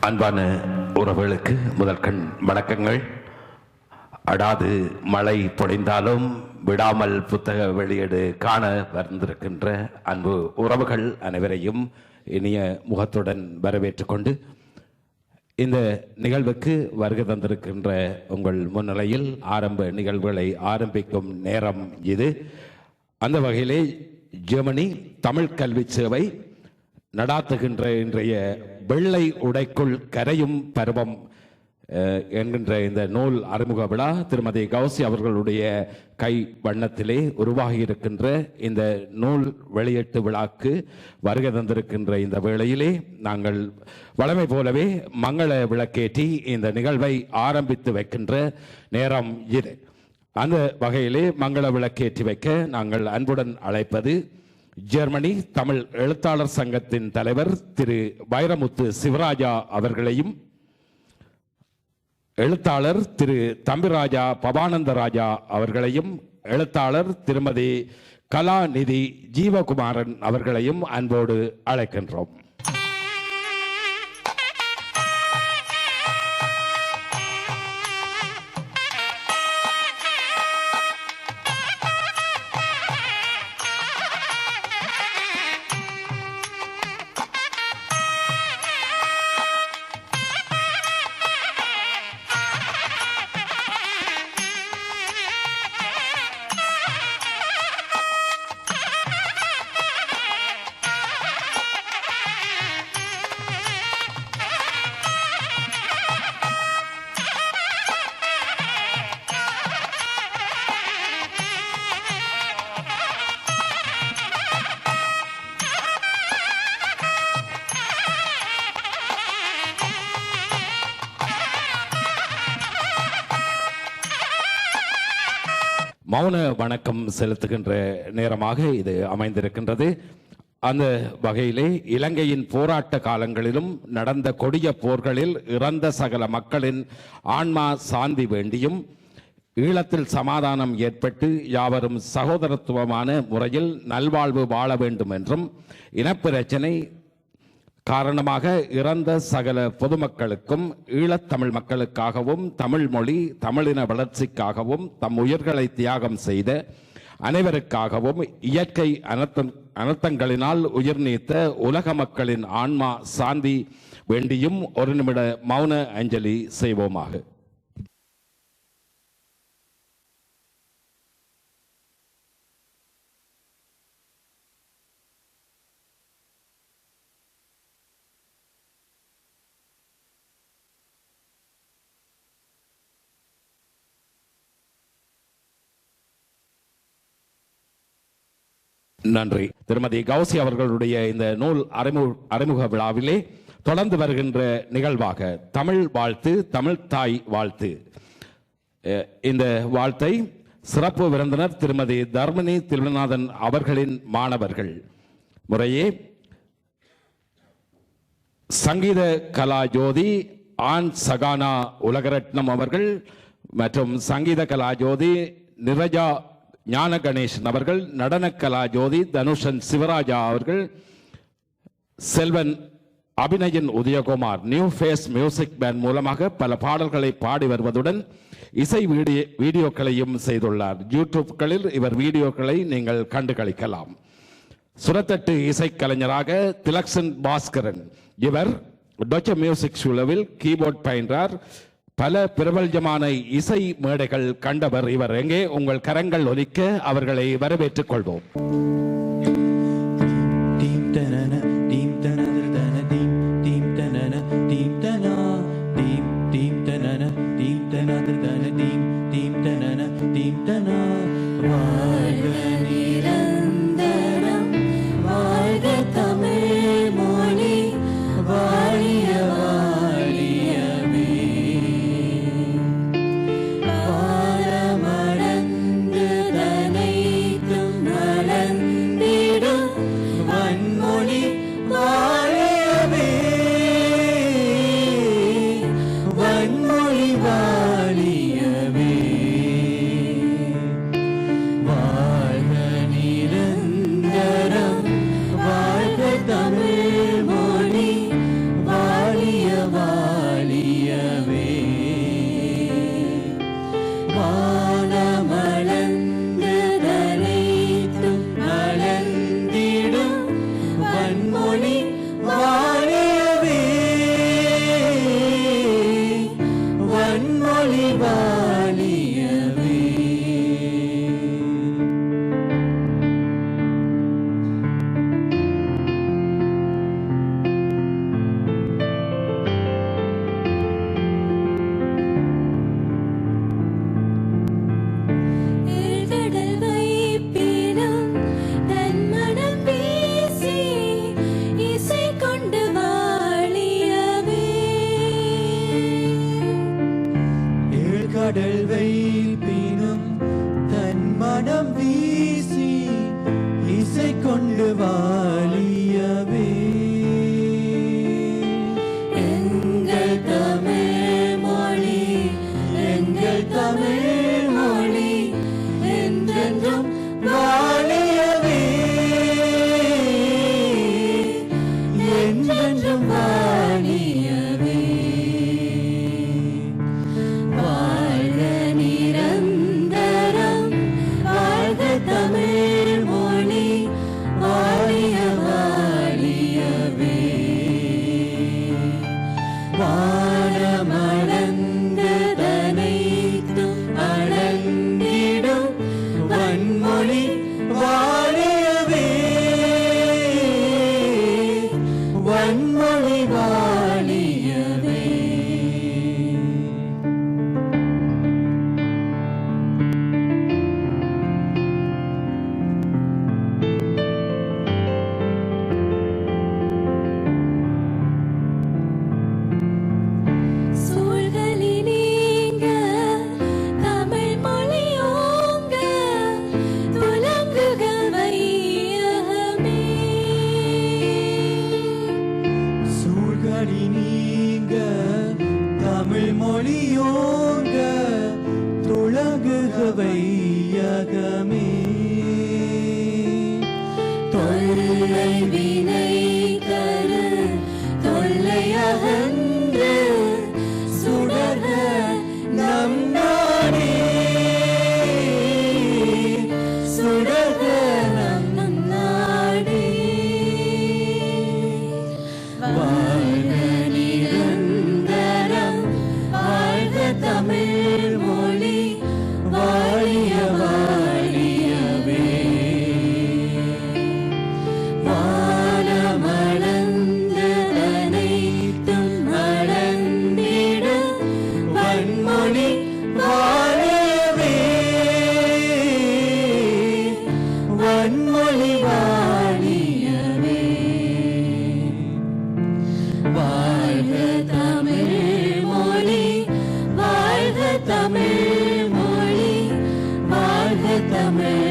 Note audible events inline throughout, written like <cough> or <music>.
அன்பான உறவுகளுக்கு முதல் கண் வணக்கங்கள். அடாது மழை பொழிந்தாலும் விடாமல் புத்தக வெளியீடு காண வந்திருக்கின்ற அன்பு உறவுகள் அனைவரையும் இனிய முகத்துடன் வரவேற்றுக் கொண்டு இந்த நிகழ்வுக்கு வருகை தந்திருக்கின்ற உங்கள் முன்னிலையில் ஆரம்ப நிகழ்வுகளை ஆரம்பிக்கும் நேரம் இது. அந்த வகையிலே ஜெர்மனி தமிழ் கல்வி சேவை நடாத்துகின்ற இன்றைய வெள்ளை உடைக்குள் கரையும் பருவம் என்கின்ற இந்த நூல் அறிமுக விழா திருமதி கௌசி அவர்களுடைய கை வண்ணத்திலே உருவாகி இருக்கின்ற இந்த நூல் வெளியீட்டு விழாக்கு வருகை தந்திருக்கின்ற இந்த வேளையிலே நாங்கள் வளமை போலவே மங்கள விளக்கேற்றி இந்த நிகழ்வை ஆரம்பித்து வைக்கின்ற நேரம் இது. அந்த வகையிலே மங்கள விளக்கேற்றி வைக்க நாங்கள் அன்புடன் அழைப்பது ஜெர்மனி தமிழ் எழுத்தாளர் சங்கத்தின் தலைவர் திரு வைரமுத்து சிவராஜா அவர்களையும் எழுத்தாளர் திரு தம்பிராஜா பவானந்த ராஜா அவர்களையும் எழுத்தாளர் திருமதி கலாநிதி ஜீவகுமாரன் அவர்களையும் அன்போடு அழைக்கின்றோம். மௌன வணக்கம் செலுத்துகின்ற நேரமாக இது அமைந்திருக்கின்றது. அந்த வகையிலே இலங்கையின் போராட்ட காலங்களிலும் நடந்த கொடிய போர்களில் இறந்த சகல மக்களின் ஆன்மா சாந்தி வேண்டியும் ஈழத்தில் சமாதானம் ஏற்பட்டு யாவரும் சகோதரத்துவமான முறையில் நல்வாழ்வு வாழ வேண்டும் என்றும் இனப்பிரச்சனை காரணமாக இறந்த சகல பொதுமக்களுக்கும் ஈழத்தமிழ் மக்களுக்காகவும் தமிழ் மொழி தமிழின வளர்ச்சிக்காகவும் தம் உயிர்களை தியாகம் செய்த அனைவருக்காகவும் இயற்கை அனர்த்தம் அனர்த்தங்களினால் உயிர் நீத்த உலக மக்களின் ஆன்மா சாந்தி வேண்டியும் ஒரு நிமிட மௌன அஞ்சலி செய்வோமாக. நன்றி. திருமதி கௌசி அவர்களுடைய இந்த நூல் அறிமுக அறிமுக விழாவிலே தொடர்ந்து வருகின்ற நிகழ்வாக தமிழ் வாழ்த்து தமிழ் தாய் வாழ்த்து. இந்த வாழ்த்தை சிறப்பு விருந்தினர் திருமதி தர்மினி திருநாதன் அவர்களின் மாணவர்கள். முறையே சங்கீத கலா ஜோதி ஆன் சகானா உலகரட்னம் அவர்கள் மற்றும் சங்கீத கலா ஜோதி நிரஜா ஞான கணேசன் அவர்கள் நடன கலா ஜோதி தனுஷன் சிவராஜா அவர்கள் Selvan Abinayan Udayakumar New Face Music Band மூலமாக பல பாடல்களை பாடி வருவதுடன் இசை வீடியோ வீடியோக்களையும் செய்துள்ளார். யூடியூப்களில் இவர் வீடியோக்களை நீங்கள் கண்டு கழிக்கலாம் சுரத்தட்டு இசைக்கலைஞராக திலக்ஷன் பாஸ்கரன். இவர் டொச்ச மியூசிக் சுழவில் கீபோர்ட் பயின்றார். பல பிரபல்யமான இசை மேடைகள் கண்டவர் இவர். எங்கே உங்கள் கரங்கள் ஒலிக்க அவர்களை வரவேற்றுக் கொள்வோம். கடல் வைப்பினும் தன் மனம் வீசி இசை கொண்டு வாழி Bye. sálvetame.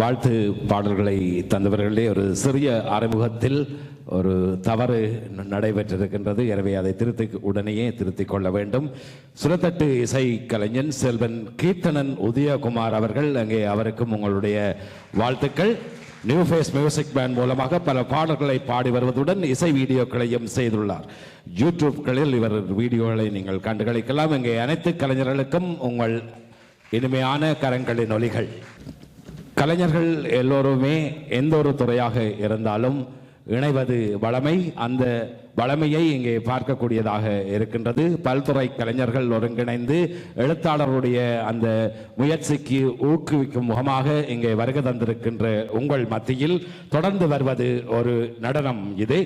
வாழ்த்து பாடல்களை தந்தவர்களே ஒரு சிறிய அறிமுகத்தில் ஒரு தவறு நடைபெற்றிருக்கின்றது. எனவே அதை திருத்தி உடனேயே திருத்திக் கொள்ள வேண்டும். சுரத்தட்டு இசை கலைஞன் செல்வன் கீர்த்தனன் உதயகுமார் அவர்கள் அங்கே அவருக்கும் உங்களுடைய வாழ்த்துக்கள். நியூ ஃபேஸ் மியூசிக் பேண்ட் மூலமாக பல பாடல்களை பாடி வருவதுடன் இசை வீடியோக்களையும் செய்துள்ளார். யூடியூப்களில் இவர் வீடியோகளை நீங்கள் கண்டுகளிக்கலாம். இங்கே அனைத்து கலைஞர்களுக்கும் உங்கள் இனிமையான கரங்களின் ஒலிகள். கலைஞர்கள் எல்லோருமே எந்த ஒரு துறையாக இருந்தாலும் இணைவது வளமை அந்த வளமையை இங்கே பார்க்கக்கூடியதாக இருக்கின்றது. பல்துறை கலைஞர்கள் ஒருங்கிணைந்து எழுத்தாளருடைய அந்த முயற்சிக்கு ஊக்குவிக்கும் முகமாக இங்கே வருகை தந்திருக்கின்ற உங்கள் மத்தியில் தொடர்ந்து வருவது ஒரு நடனம் இது.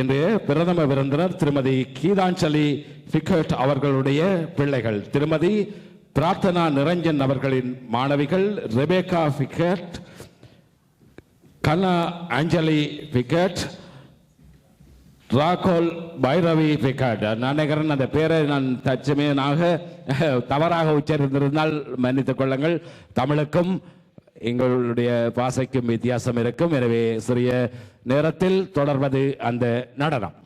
இன்று பிரதம விருந்தினர் திருமதி கீதாஞ்சலி பிகட் அவர்களுடைய பிள்ளைகள். திருமதி பிரார்த்தனா நிரஞ்சன் அவர்களின் மாணவிகள் ரெபேகா ஃபிகட் கனா அஞ்சலி ஃபிகட் ராகோல் பைரவி பிகட் நான் நினைக்கிறேன் அந்த பேரை நான் தச்சமேனாக <laughs> தவறாக உச்சரித்திருந்தால் மன்னித்துக் கொள்ளுங்கள். தமிழுக்கும் எங்களுடைய பாசைக்கும் வித்தியாசம் இருக்கும். எனவே சிறிய நேரத்தில் தொடர்வது அந்த நடனம்.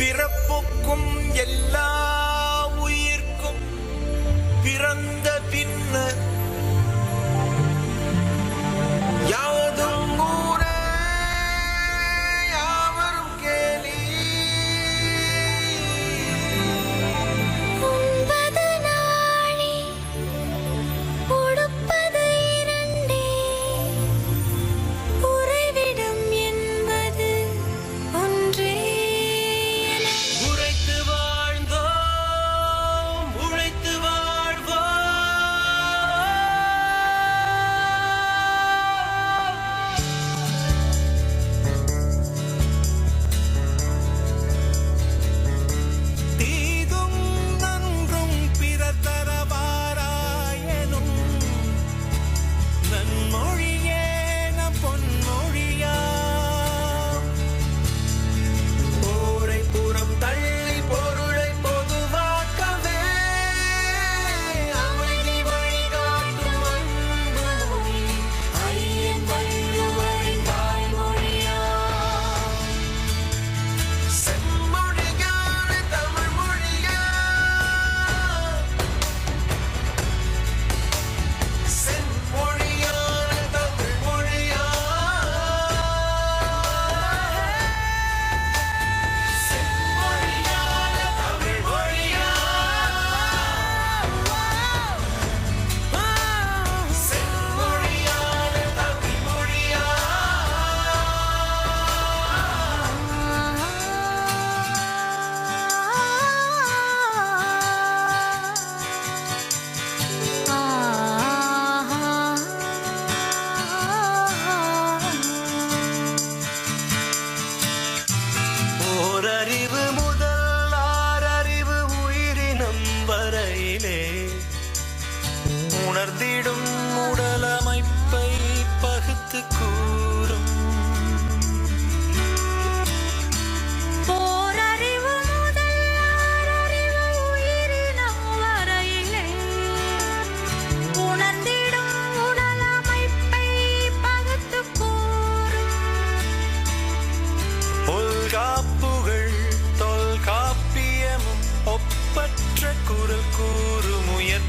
பிறப்புக்கும்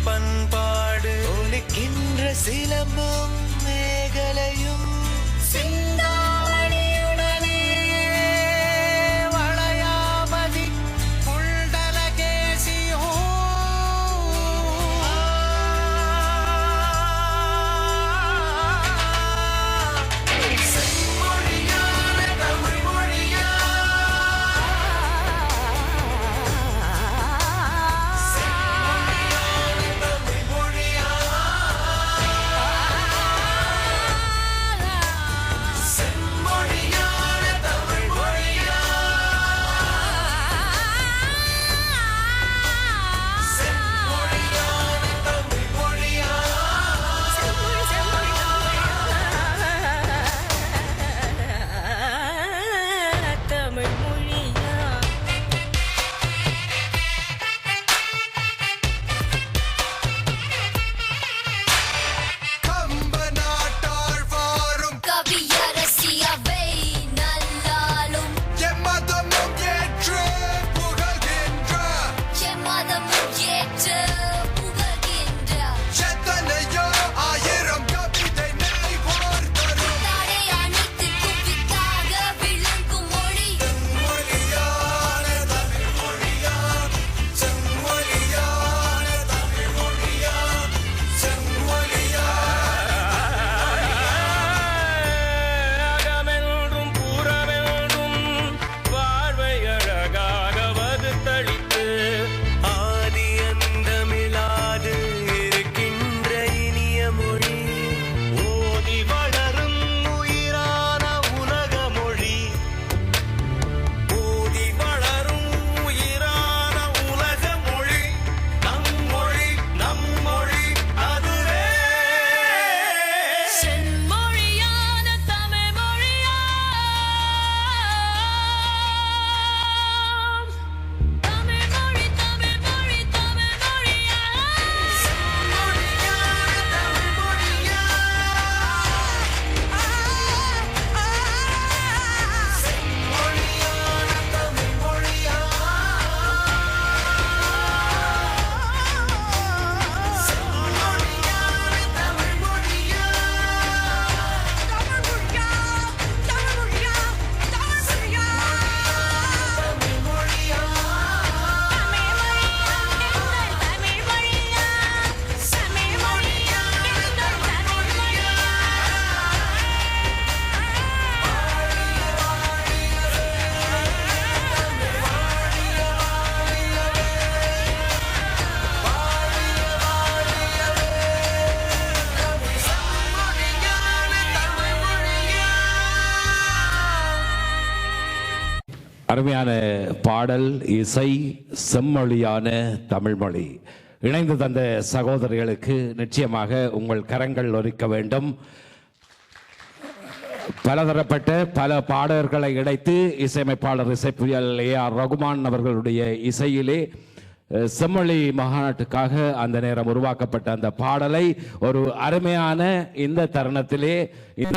பண்பாடு. ஒலிக்கின்ற சிலம்பும் அருமையான பாடல் இசை செம்மொழியான தமிழ்மொழி. இணைந்து தந்த சகோதரிகளுக்கு நிச்சயமாக உங்கள் கரங்கள் ஒலிக்க வேண்டும். பலதரப்பட்ட பல பாடல்களை இணைத்து இசையமைப்பாளர் இசைப்புயல் ஏ ஆர் ரகுமான் அவர்களுடைய இசையிலே செம்மொழி மாநாட்டுக்காக அந்த நேரம் உருவாக்கப்பட்ட அந்த பாடலை ஒரு அருமையான இந்த தருணத்திலே இந்த